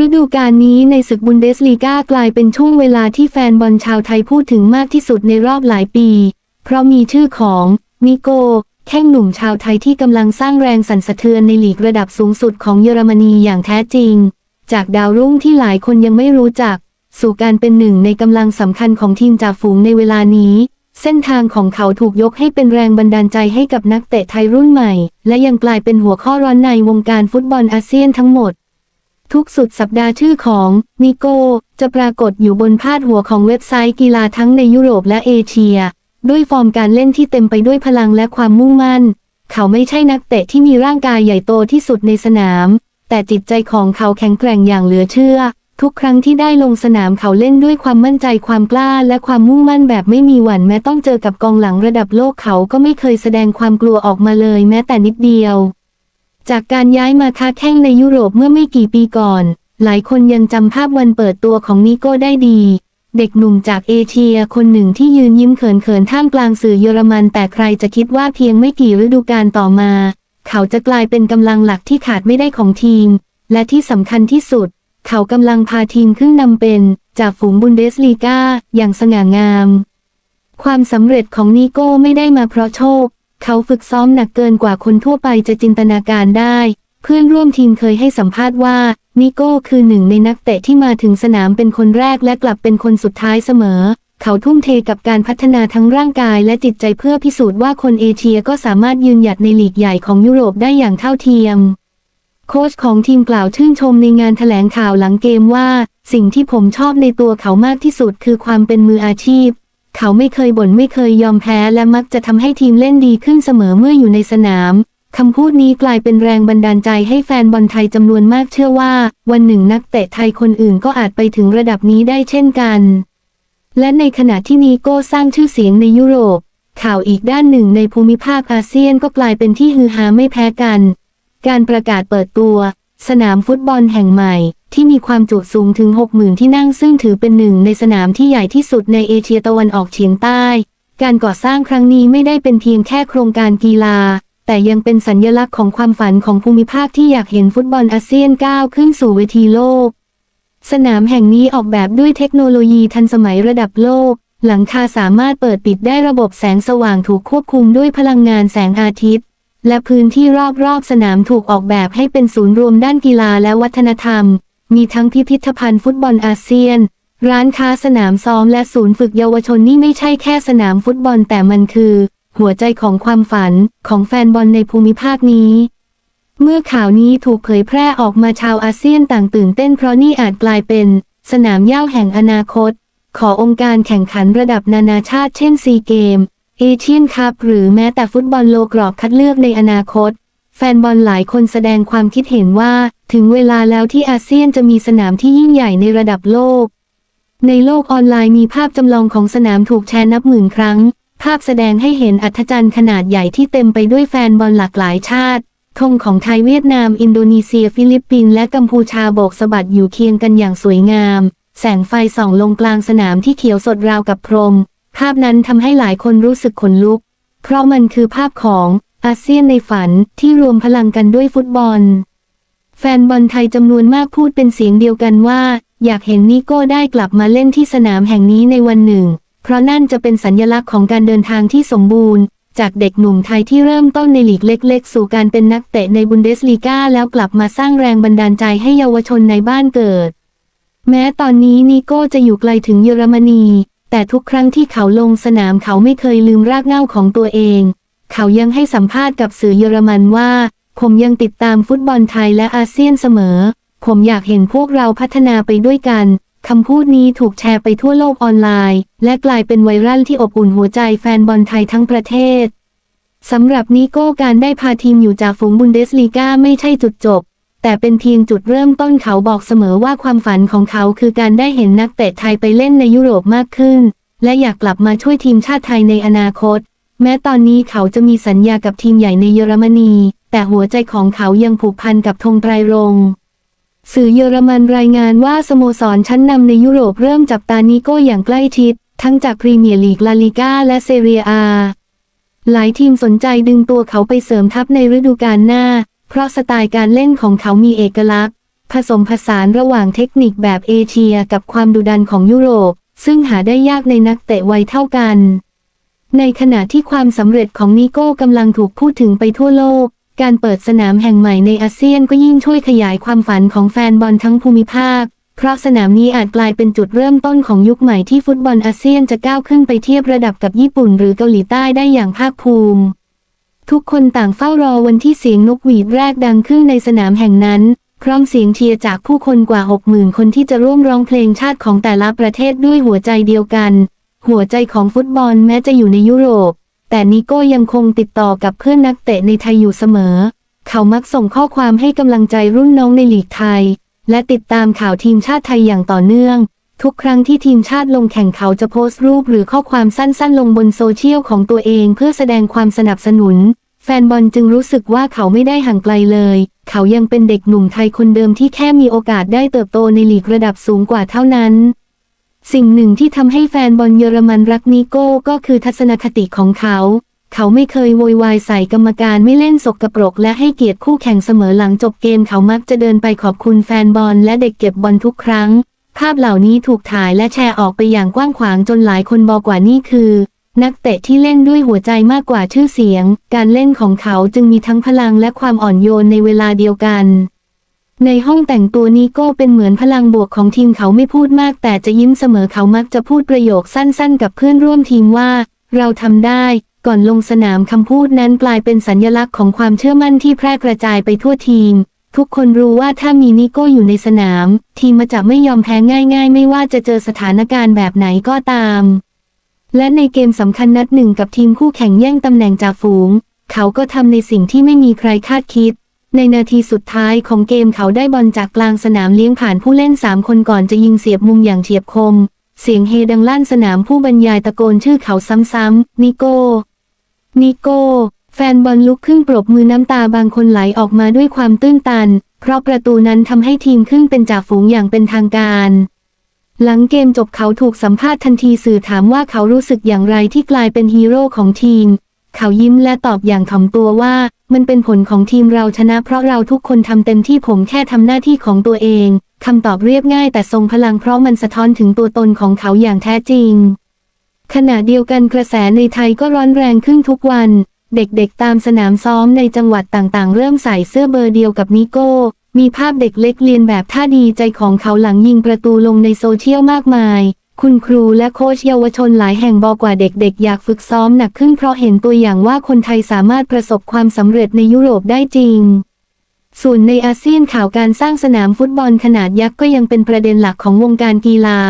ฤดูกาลนี้ในศึกบุนเดสลีกากลายเป็นช่วงเวลาที่แฟนบอลชาวไทยพูดถึงมากที่สุดในรอบหลายปี เพราะมีชื่อของนิโก้แข้งหนุ่มชาวไทยที่กำลังสร้างแรงสั่นสะเทือนในหลีกระดับสูงสุดของเยอรมนีอย่างแท้จริง จากดาวรุ่งที่หลายคนยังไม่รู้จัก สู่การเป็นหนึ่งในกำลังสำคัญของทีมจ่าฝูงในเวลานี้ เส้นทางของเขาถูกยกให้เป็นแรงบันดาลใจให้กับนักเตะไทยรุ่นใหม่ และยังกลายเป็นหัวข้อร้อนในวงการฟุตบอลอาเซียนทั้งหมด ทุกสุดสัปดาห์ชื่อของนิโก้จะปรากฏอยู่บนพาดหัวของเว็บไซต์กีฬาทั้งในยุโรปและเอเชีย ด้วยฟอร์มการเล่นที่เต็มไปด้วยพลังและความมุ่งมั่น เขาไม่ใช่นักเตะที่มีร่างกายใหญ่โตที่สุดในสนาม แต่จิตใจของเขาแข็งแกร่งอย่างเหลือเชื่อ ทุกครั้งที่ได้ลงสนามเขาเล่นด้วยความมั่นใจความกล้าและความมุ่งมั่นแบบไม่มีหวั่นแม้ต้องเจอกับกองหลังระดับโลกเขาก็ไม่เคยแสดงความกลัวออกมาเลยแม้แต่นิดเดียว จากการย้ายมาค้าแข้งในยุโรปเมื่อไม่กี่ปีก่อน หลายคนยังจำภาพวันเปิดตัวของนิโก้ได้ดี เด็กหนุ่มจากเอเชียคนหนึ่งที่ยืนยิ้มเขินๆท่ามกลางสื่อเยอรมันแต่ใครจะคิดว่าเพียงไม่กี่ฤดูกาลต่อมา เขาจะกลายเป็นกำลังหลักที่ขาดไม่ได้ของทีม และที่สำคัญที่สุด เขากำลังพาทีมขึ้นนำเป็น จากฝูงบุนเดสลีกาอย่างสง่างาม ความสำเร็จของนิโก้ไม่ได้มาเพราะโชค เขาฝึกซ้อมหนักเกินกว่าคนทั่วไปจะจินตนาการได้ เพื่อนร่วมทีมเคยให้สัมภาษณ์ว่า นิโก้คือหนึ่งในนักเตะที่มาถึงสนามเป็นคนแรกและกลับเป็นคนสุดท้ายเสมอ เขาทุ่มเทกับการพัฒนาทั้งร่างกายและจิตใจเพื่อพิสูจน์ว่าคนเอเชียก็สามารถยืนหยัดในลีกใหญ่ของยุโรปได้อย่างเท่าเทียม โค้ชของทีมกล่าวชื่นชมในงานแถลงข่าวหลังเกมว่า สิ่งที่ผมชอบในตัวเขามากที่สุดคือความเป็นมืออาชีพ เขาไม่เคยบ่นไม่เคยยอมแพ้และมักจะทำให้ทีมเล่นดีขึ้นเสมอเมื่ออยู่ในสนามคำพูดนี้กลายเป็นแรงบันดาลใจให้แฟนบอลไทยจำนวนมากเชื่อว่า วันหนึ่งนักเตะไทยคนอื่นก็อาจไปถึงระดับนี้ได้เช่นกัน และในขณะที่นีโก้สร้างชื่อเสียงในยุโรป ข่าวอีกด้านหนึ่งในภูมิภาคอาเซียนก็กลายเป็นที่ฮือฮาไม่แพ้กัน การประกาศเปิดตัว สนามฟุตบอลแห่งใหม่ ที่มีความจุสูงถึง 60,000 ที่นั่งซึ่งถือเป็นหนึ่งในสนามที่ใหญ่ที่สุดในเอเชียตะวันออกเฉียงใต้ การก่อสร้างครั้งนี้ไม่ได้เป็นเพียงแค่โครงการกีฬา แต่ยังเป็นสัญญลักษณ์ของความฝันของภูมิภาคที่อยากเห็นฟุตบอลอาเซียนก้าวขึ้นสู่เวทีโลก สนามแห่งนี้ออกแบบด้วยเทคโนโลยีทันสมัยระดับโลก หลังคาสามารถเปิดปิดได้ระบบแสงสว่างถูกควบคุมด้วยพลังงานแสงอาทิตย์ และพื้นที่รอบๆสนามถูกออกแบบให้เป็นศูนย์รวมด้านกีฬาและวัฒนธรรม มีทั้งพิพิธภัณฑ์ฟุตบอลอาเซียน ร้านค้าสนามซ้อมและศูนย์ฝึกเยาวชนนี่ไม่ใช่แค่สนามฟุตบอลแต่มันคือ หัวใจของความฝันของแฟนบอลในภูมิภาคนี้ เมื่อข่าวนี้ถูกเผยแพร่ออกมาชาวอาเซียนต่างตื่นเต้นเพราะนี่อาจกลายเป็นสนามย้าแห่งอนาคต ขอองค์การแข่งขันระดับนานาชาติเช่นซีเกมเอเชียนคัพหรือแม้แต่ฟุตบอลโลกรอบคัดเลือกในอนาคต ฟนบอลหลายคนแสดงความคิดเห็นว่า ถึงเวลาแล้วที่อาเซียนจะมีสนามที่ยิ่งใหญ่ในระดับโลก ในโลกออนไลน์มีภาพจำลองของสนามถูกแชร์นับหมื่นครั้ง ภาพแสดงให้เห็นอัศจรรย์ขนาดใหญ่ที่เต็มไปด้วยแฟนบอลหลากหลายชาติธงของไทยเวียดนาม อินโดนีเซีย ฟิลิปปินส์และกัมพูชาโบกสะบัดอยู่เคียงกันอย่างสวยงาม แสงไฟส่องลงกลางสนามที่เขียวสดราวกับพรม ภาพนั้นทำให้หลายคนรู้สึกขนลุก เพราะมันคือภาพของ อาเซียนในฝันที่รวมพลังกันด้วยฟุตบอล แฟนบอลไทยจำนวนมากพูดเป็นเสียงเดียวกันว่า อยากเห็นนิโก้ได้กลับมาเล่นที่สนามแห่งนี้ในวันหนึ่ง เพราะนั่นจะเป็นสัญลักษณ์ของการเดินทางที่สมบูรณ์ จากเด็กหนุ่มไทยที่เริ่มต้นในลีกเล็ก ๆ สู่การเป็นนักเตะในบุนเดสลีกาแล้วกลับมาสร้างแรงบันดาลใจให้เยาวชนในบ้านเกิด แม้ตอนนี้นิโก้จะอยู่ไกลถึงเยอรมนี แต่ทุกครั้งที่เขาลงสนามเขาไม่เคยลืมรากเหง้าของตัวเอง เขายังให้สัมภาษณ์กับสื่อเยอรมันว่า ผมยังติดตามฟุตบอลไทยและอาเซียนเสมอ ผมอยากเห็นพวกเราพัฒนาไปด้วยกันคำพูดนี้ถูกแชร์ไปทั่วโลกออนไลน์ และกลายเป็นไวรัลที่อบอุ่นหัวใจแฟนบอลไทยทั้งประเทศสำหรับนิโก้การได้พาทีมอยู่จากฝูงบุนเดสลีกาไม่ใช่จุดจบ แต่เป็นเพียงจุดเริ่มต้นเขาบอกเสมอว่าความฝันของเขาคือการได้เห็นนักเตะไทยไปเล่นในยุโรปมากขึ้น และอยากกลับมาช่วยทีมชาติไทยในอนาคต แม้ตอนนี้เขาจะมีสัญญากับทีมใหญ่ในเยอรมนี แต่หัวใจของเขายังผูกพันกับธงไตรรงค์สื่อเยอรมันรายงานว่าสโมสรชั้นนำในยุโรปเริ่มจับตานิโก้อย่างใกล้ชิด ทั้งจากพรีเมียร์ลีกลาลิก้าและเซเรียอา หลายทีมสนใจดึงตัวเขาไปเสริมทัพในฤดูกาลหน้า เพราะสไตล์การเล่นของเขามีเอกลักษณ์ ผสมผสานระหว่างเทคนิคแบบเอเชียกับความดุดันของยุโรป ซึ่งหาได้ยากในนักเตะวัยเท่ากัน ในขณะที่ความสำเร็จของนิโก้กำลังถูกพูดถึงไปทั่วโลก การเปิดสนามแห่งใหม่ในอาเซียนก็ยิ่งช่วยขยายความฝันของแฟนบอลทั้งภูมิภาค เพราะสนามนี้อาจกลายเป็นจุดเริ่มต้นของยุคใหม่ที่ฟุตบอลอาเซียนจะก้าวขึ้นไปเทียบระดับกับญี่ปุ่นหรือเกาหลีใต้ได้อย่างภาคภูมิ ทุกคนต่างเฝ้ารอวันที่เสียงนกหวีดแรกดังขึ้นในสนามแห่งนั้นพร้อมเสียงเชียร์จากผู้คนกว่า 60,000 คนที่จะร่วมร้องเพลงชาติของแต่ละประเทศด้วยหัวใจเดียวกัน หัวใจของฟุตบอลแม้จะอยู่ในยุโรป แต่นิโก้ยังคงติดต่อกับเพื่อนนักเตะในไทยอยู่เสมอ เขามักส่งข้อความให้กำลังใจรุ่นน้องในลีกไทย และติดตามข่าวทีมชาติไทยอย่างต่อเนื่อง ทุกครั้งที่ทีมชาติลงแข่งเขาจะโพสต์รูปหรือข้อความสั้นๆ ลงบนโซเชียลของตัวเองเพื่อแสดงความสนับสนุน แฟนบอลจึงรู้สึกว่าเขาไม่ได้ห่างไกลเลย เขายังเป็นเด็กหนุ่มไทยคนเดิมที่แค่มีโอกาสได้เติบโตในลีกระดับสูงกว่าเท่านั้น สิ่งหนึ่งที่ทำให้แฟนบอลเยอรมันรักนิโก้ก็คือทัศนคติของเขา เขาไม่เคยโวยวายใส่กรรมการไม่เล่นสกปรก และให้เกียรติคู่แข่งเสมอหลังจบเกมเขามักจะเดินไปขอบคุณแฟนบอลและเด็กเก็บบอลทุกครั้ง ภาพเหล่านี้ถูกถ่ายและแชร์ออกไปอย่างกว้างขวางจนหลายคนบอกว่านี่คือ นักเตะที่เล่นด้วยหัวใจมากกว่าชื่อเสียง การเล่นของเขาจึงมีทั้งพลังและความอ่อนโยนในเวลาเดียวกัน ในห้องแต่งตัวนี้ก็เป็นเหมือนพลังบวกของทีมเขาไม่พูดมาก แต่จะยิ้มเสมอเขามักจะพูดประโยคสั้นๆ กับเพื่อนร่วมทีมว่า เราทำได้ ก่อนลงสนามคำพูดนั้นกลายเป็นสัญลักษณ์ของความเชื่อมั่นที่แพร่กระจายไปทั่วทีม ทุกคนรู้ว่าถ้ามีนิโก้อยู่ในสนาม ทีมจะไม่ยอมแพ้ง่าย ๆ ไม่ว่าจะเจอสถานการณ์แบบไหนก็ตาม และในเกมสำคัญนัดหนึ่งกับทีมคู่แข่งแย่งตำแหน่งจ่าฝูง เขาก็ทำในสิ่งที่ไม่มีใครคาดคิด ในนาทีสุดท้ายของเกมเขาได้บอลจากกลางสนามเลี้ยงผ่านผู้เล่น 3 คนก่อนจะยิงเสียบมุมอย่างเฉียบคม เสียงเฮดังลั่นสนามผู้บรรยายตะโกนชื่อเขาซ้ำๆนิโก้ นิโก้ แฟนบอลลุกขึ้นปรบมือน้ำตาบางคนไหลออกมาด้วยความตื้นตัน เพราะประตูนั้นทำให้ทีมขึ้นเป็นจ่าฝูงอย่างเป็นทางการ หลังเกมจบเขาถูกสัมภาษณ์ทันทีสื่อถามว่าเขารู้สึกอย่างไรที่กลายเป็นฮีโร่ของทีม เขายิ้มและตอบอย่างถ่อมตัวว่า มันเป็นผลของทีมเราชนะเพราะเราทุกคนทำเต็มที่ผมแค่ทำหน้าที่ของตัวเองคำตอบเรียบง่ายแต่ทรงพลังเพราะมันสะท้อนถึงตัวตนของเขาอย่างแท้จริง ขณะเดียวกันกระแสในไทยก็ร้อนแรงขึ้นทุกวัน เด็กๆตามสนามซ้อมในจังหวัดต่างๆ เริ่มใส่เสื้อเบอร์เดียวกับนิโก้ มีภาพเด็กเล็กเรียนแบบท่าดีใจของเขาหลังยิงประตูลงในโซเชียลมากมาย คุณครูและโค้ชเยาวชนหลายแห่งบอกว่าเด็กๆ อยากฝึกซ้อมหนักขึ้นเพราะเห็นตัวอย่างว่าคนไทยสามารถประสบความสำเร็จในยุโรปได้จริง ส่วนในอาเซียนข่าวการสร้างสนามฟุตบอลขนาดยักษ์ก็ยังเป็นประเด็นหลักของวงการกีฬา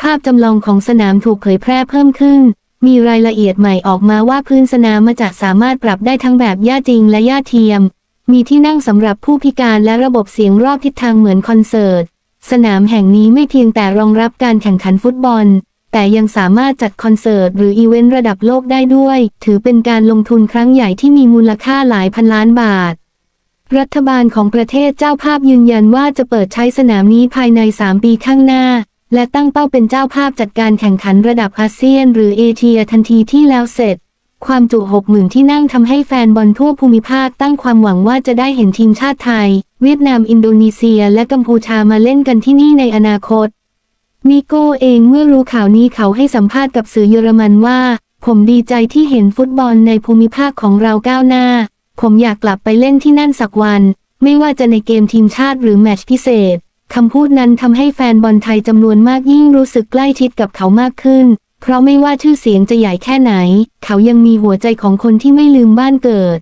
ภาพจำลองของสนามถูกเผยแพร่เพิ่มขึ้น มีรายละเอียดใหม่ออกมาว่าพื้นสนามมาจากสามารถปรับได้ทั้งแบบหญ้าจริงและหญ้าเทียม มีที่นั่งสำหรับผู้พิการและระบบเสียงรอบทิศทางเหมือนคอนเสิร์ต สนามแห่งนี้ไม่เพียงแต่รองรับการแข่งขันฟุตบอล แต่ยังสามารถจัดคอนเสิร์ตหรืออีเวนต์ระดับโลกได้ด้วย ถือเป็นการลงทุนครั้งใหญ่ที่มีมูลค่าหลายพันล้านบาท รัฐบาลของประเทศเจ้าภาพยืนยันว่าจะเปิดใช้สนามนี้ภายใน 3 ปีข้างหน้า และตั้งเป้าเป็นเจ้าภาพจัดการแข่งขันระดับอาเซียน หรือเอเชียทันทีที่แล้วเสร็จความจุ 60,000 ที่นั่งทำให้แฟนบอลทั่วภูมิภาคตั้งความหวังว่าจะได้เห็นทีมชาติไทย เวียดนาม อินโดนีเซีย และกัมพูชามาเล่นกันที่นี่ในอนาคต นิโก้เองเมื่อรู้ข่าวนี้เขาให้สัมภาษณ์กับสื่อเยอรมันว่า ผมดีใจที่เห็นฟุตบอลในภูมิภาคของเราก้าวหน้า ผมอยากกลับไปเล่นที่นั่นสักวัน ไม่ว่าจะในเกมทีมชาติหรือแมตช์พิเศษคำพูดนั้นทำให้แฟนบอลไทยจำนวนมากยิ่งรู้สึกใกล้ชิดกับเขามากขึ้น เพราะไม่ว่าชื่อเสียงจะใหญ่แค่ไหน เขายังมีหัวใจของคนที่ไม่ลืมบ้านเกิด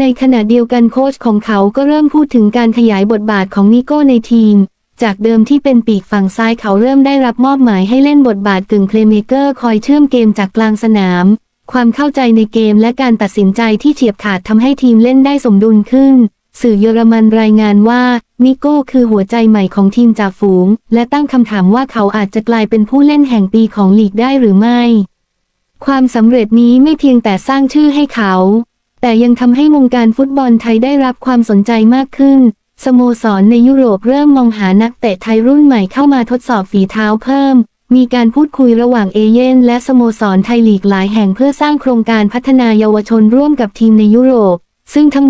ในขณะเดียวกันโค้ชของเขาก็เริ่มพูดถึงการขยายบทบาทของนิโก้ในทีม จากเดิมที่เป็นปีกฝั่งซ้ายเขาเริ่มได้รับมอบหมายให้เล่นบทบาทกึ่งเพลย์เมเกอร์คอยเชื่อมเกมจากกลางสนาม ความเข้าใจในเกมและการตัดสินใจที่เฉียบขาดทำให้ทีมเล่นได้สมดุลขึ้น สื่อเยอรมันรายงานว่านิโก้คือหัวใจใหม่ของทีมจ่าฝูง และตั้งคำถามว่าเขาอาจจะกลายเป็นผู้เล่นแห่งปีของลีกได้หรือไม่ ความสำเร็จนี้ไม่เพียงแต่สร้างชื่อให้เขา แต่ยังทำให้วงการฟุตบอลไทยได้รับความสนใจมากขึ้น สโมสรในยุโรปเริ่มมองหานักเตะไทยรุ่นใหม่เข้ามาทดสอบฝีเท้าเพิ่ม มีการพูดคุยระหว่างเอเย่นและสโมสรไทยลีกหลายแห่งเพื่อสร้างโครงการพัฒนายาวชนร่วมกับทีมในยุโรป ซึ่งทั้ง